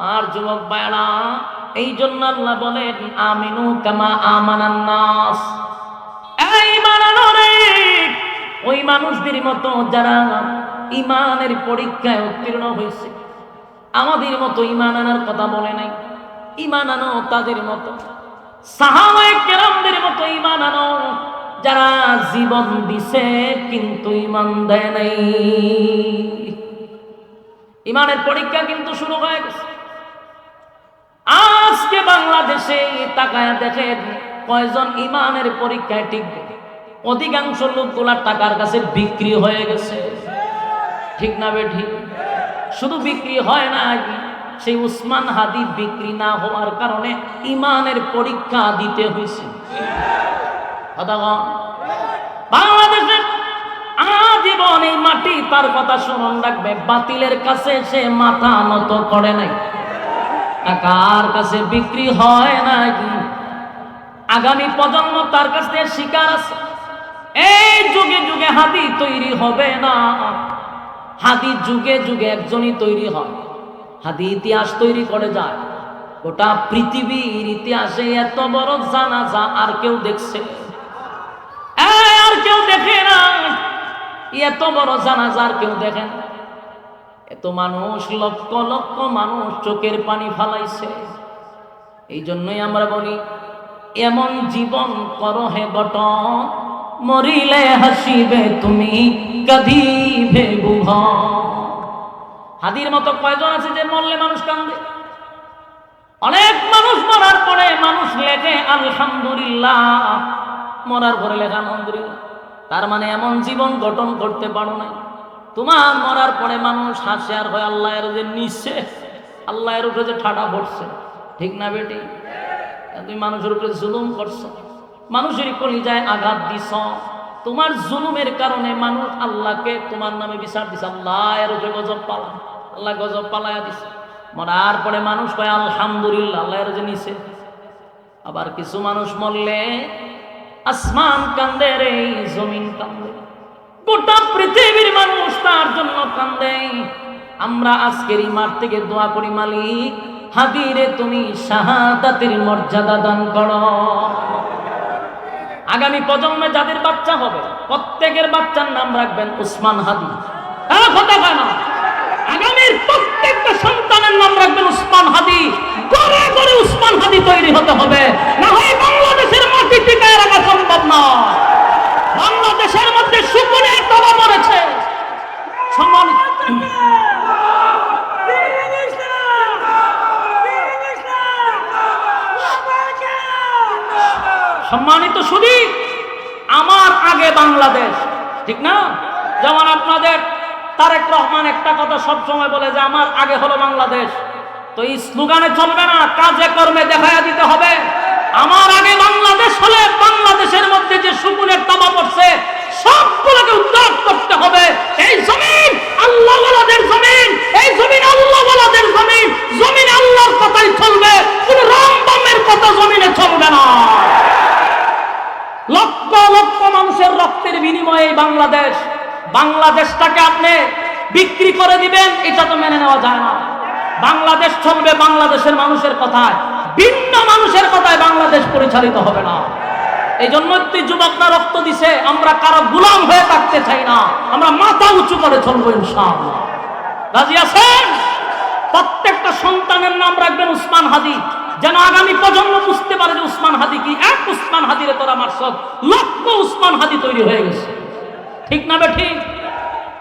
আমার যুবক বায়না এই জন্য আল্লাহ বলেন, আমিনু কামা আমানান নাস। এই বানানো রে, ওই মানুষদের মতো যারা ইমানের পরীক্ষায় উত্তীর্ণ হয়েছে, আমাদের মতো ইমান আনার কথা বলে নাই, ইমান আনো তাদের মতো। সাহাবায়ে কেরামদের মতো ইমান আনো, যারা জীবন দিছে কিন্তু ইমান দেয় নাই। ইমানের পরীক্ষা কিন্তু শুরু হয়ে গেছে। আজকে বাংলাদেশে তাকায় দেখেন কয়জন ইমানের পরীক্ষায় টিকবে। অধিকাংশ লোকগুলা টাকার কাছে বিক্রি হয়ে গেছে। ঠিক না বে ঠিক শুধু বিক্রি হয় না সেই উসমান হাদি বিক্রি না হওয়ার কারণে ইমানের পরীক্ষা দিতে হয়েছে। কথা কন? বাংলাদেশে আজীবন এই মাটি তার কথা স্মরণ রাখবে, বাতিলের কাছে সে মাথা নত করে নাই। টাকার কাছে বিক্রি হয় নাকি? আগামী প্রজন্ম তার কাছ থেকে শিকার আছে। এই যুগে যুগে হাতি তৈরি হবে না। হাতি যুগে যুগে একজনই তৈরি হয়। হাতি ইতিহাস তৈরি করে যায়। গোটা পৃথিবীর ইতিহাসে এত বড় জানাজা আর কেউ দেখছে আর কেউ দেখে না। এত বড় জানাজা আর কেউ দেখে না। এত মানুষ, লক্ষ লক্ষ মানুষ চোখের পানি ফালাইছে। এই জন্যই আমরা বলি, এমন জীবন করো হে গঠন মরিলে হাসিবে তুমি, কাঁদিবে বুভ হাদির মতো কয়জন আছে যে মরলে মানুষ কান্দে অনেক মানুষ মরার পরে মানুষ লেখে, আলহামদুলিল্লাহ। মরার পরে লেখা, আলহামদুলিল্লাহ। তার মানে এমন জীবন গঠন করতে পারো না তোমার মরার পরে মানুষ হাসে আর হয় আল্লাহ এর যে নিচ্ছে আল্লাহ এর উপরে যে ঠাডা পড়ছে। ঠিক না বেটি? তুমি মানুষের উপরে জুলুম করছ। মানুষের কলিজায় আঘাত দিছ। তোমার জুলুমের কারণে মানুষ আল্লাহকে তোমার নামে বিচার দিছে। আল্লাহ এর উপরে গজব পালা। আল্লাহ গজব পালায়া দিছে। মরার পরে মানুষ কয়, আলহামদুলিল্লাহ আল্লাহ এর যে নিছে আবার কিছু মানুষ মরলে, আসমান কান্দে রে জমিন কান্দে। গোটা পৃথিবীর মানুষ তার জন্য কান্দে। আমরা আজকের এই মাঠ থেকে দোয়া করি, মালিক হাদিরে তুমি শাহাদাতের মর্যাদা দান করো। আগামী প্রজন্মে যাদের বাচ্চা হবে, প্রত্যেকের বাচ্চার নাম রাখবেন উসমান হাদি। হ্যাঁ আগামীর প্রত্যেকটা সন্তানের নাম রাখবেন উসমান হাদি। করে গড়ে উসমান হাদি তৈরি হতে হবে। না হয় বাংলাদেশের মাটি টিকায় রাখা সম্ভব না বাংলাদেশের মধ্যে শুকুনের তবা মরেছে সম্মানিত সম্মানিত শুধু আমার আগে বাংলাদেশ, ঠিক না? যেমন আপনাদের তারেক রহমান একটা কথা সবসময় বলে যে, আমার আগে হলো বাংলাদেশ। তো এই স্লোগানে চলবে না, কাজে কর্মে দেখায়া দিতে হবে, আমার আগে বাংলাদেশ হলে বাংলাদেশের মধ্যে যে সুকুনের তামা পড়ছে সবগুলোকে উদ্ধার করতে হবে এই জমিন আল্লাহ ওয়ালাদের জমিন এই জমিন আল্লাহ ওয়ালাদের জমিন জমিন আল্লাহর কথাই চলবে কোন রামবামের কথা জমিনে চলবে না লক্ষ লক্ষ মানুষের রক্তের বিনিময়ে বাংলাদেশ, বাংলাদেশটাকে আপনি বিক্রি করে দিবেন, এটা তো মেনে নেওয়া যায় না। বাংলাদেশ চলবে বাংলাদেশের মানুষের কথায়, ভিন্ন মানুষের কথায় বাংলাদেশ পরিচালিত হবে না। এই জন্য তুই যুবকরা রক্ত দিছে, আমরা কারও গুলাম হয়ে থাকতে চাই না, আমরা মাথা উঁচু করে চলবো রাজি আছেন? প্রত্যেকটা সন্তানের নাম রাখবেন উসমান হাদি। যেন আগামী প্রজন্ম বুঝতে পারে যে উসমান হাদি কি এক উসমান তোরা লক্ষ উসমান হাদি তৈরি হয়ে গেছে। ঠিক না ঠিক?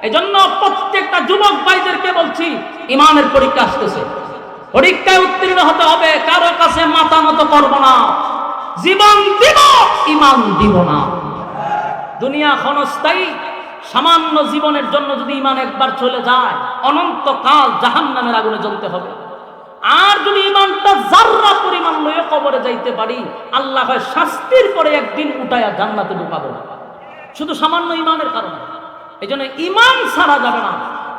এই জন্য প্রত্যেকটা যুবক ভাইদেরকে বলছি, ইমানের পরীক্ষা আসতেছে। পরীক্ষায় উত্তীর্ণ হতে হবে, কারও কাছে মাথা মতো করব না। জীবন দিব, ইমান দিব না। দুনিয়া ক্ষণস্থায়ী, সামান্য জীবনের জন্য যদি ইমান একবার চলে যায়, অনন্তকাল জাহান নামের আগুনে জ্বলতে হবে। আর যদি ইমানটা জাররা কবরে যাইতে পারি, আল্লাহ হয় শাস্তির পরে একদিন উঠায়া জান্নাতে ঢুকাবো। শুধু সামান্য ইমানের কারণে। এই জন্য ইমান ছাড়া যাবে না।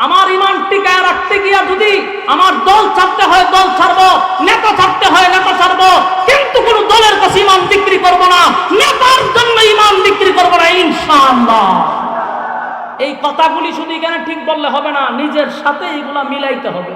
আমার ইমান টিকায় রাখতে গিয়া যদি আমার দল ছাড়তে হয়, দল ছাড়বো। নেতা ছাড়তে হয়, নেতা ছাড়বো। কিন্তু কোন দলের কাছে ইমান বিক্রি করব না। নেতার জন্য ইমান বিক্রি করব না, ইনশাআল্লাহ। এই কথাগুলি শুধু এখানে ঠিক বললে হবে না, নিজের সাথে এগুলা মিলাইতে হবে।